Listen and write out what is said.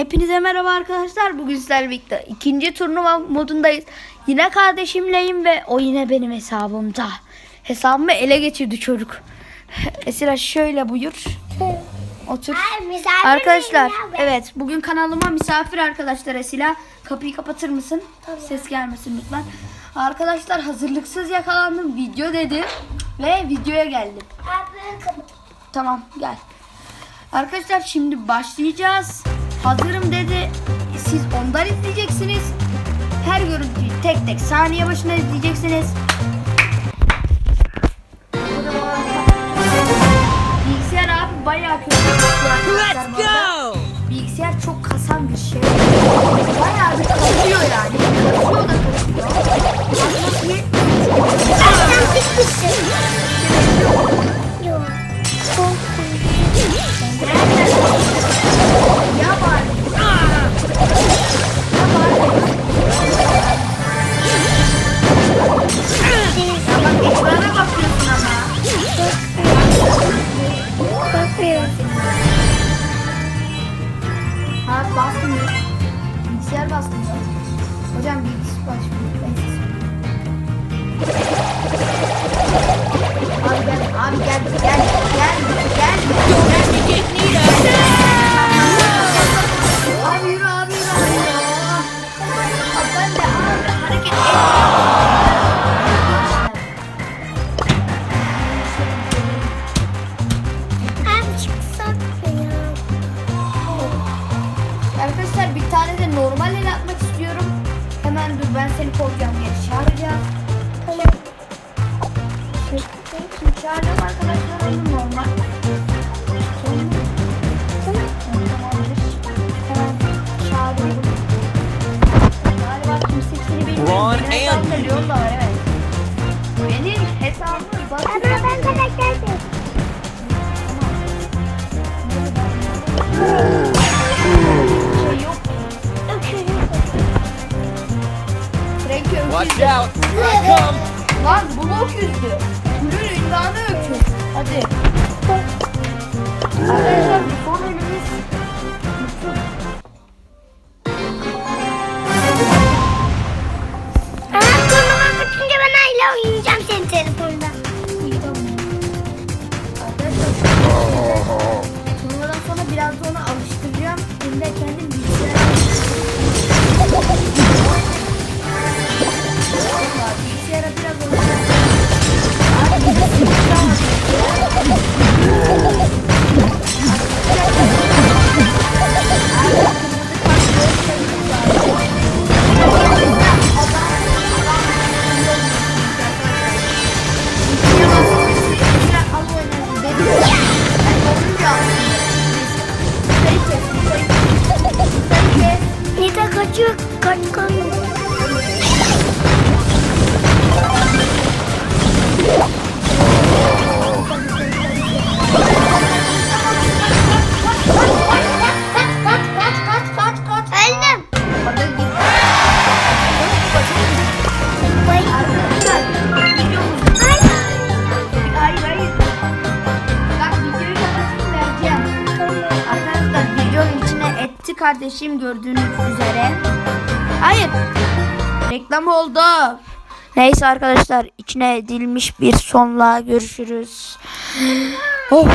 Hepinize merhaba arkadaşlar. Bugün sizlerle birlikte ikinci turnuva modundayız. Yine kardeşimleyim ve o yine benim hesabımda. Hesabımı ele geçirdi çocuk. Esra şöyle buyur. Otur. Ay, Arkadaşlar evet bugün kanalıma misafir arkadaşlar Esila. Kapıyı kapatır mısın? Ses gelmesin lütfen. Arkadaşlar hazırlıksız yakalandım. Video dedim ve videoya geldim. Abi. Tamam gel. Arkadaşlar şimdi başlayacağız. Hazırım dedi. Siz ondan izleyeceksiniz. Her görüntüyü tek tek saniye başına izleyeceksiniz. Bilgisayar abi bayağı kötü. Let's go. Bilgisayar çok kasan bir şey. Bayağı bir kasıyor yani. Kasıyor da kasıyor. Kasması yetmiyor. Hocam basmıyor. Neyse. Abi gel, abi gel, gel, gel, gel, gel. Yürü, abi. Abi ben de abi hareket Abi çıksak mı ya? Arkadaşlar bir tane de normal el atmak Hemen dur ben seni kovacağım geri çağıracağım. Tamam. Şimdi çağıracağım arkadaşlar onu normal. Tamamdır. Hemen çağırıyorum. Galiba kimse seni bilmiyor. Ron Benim var evet. Benim hesabım Ama bakın. ben karakterdim. Şey Watch out! Here I come! Lan bunu öküzdü. Gülün ünvanı öküz. Hadi. Arkadaşlar bir son elimiz. Ama turnuva bitince ben Ayla oynayacağım senin telefonda. Arkadaşlar Kaçıyor kan kan. Kardeşim gördüğünüz üzere. Hayır. Reklam oldu. Neyse arkadaşlar içine edilmiş bir sonla görüşürüz. Oh.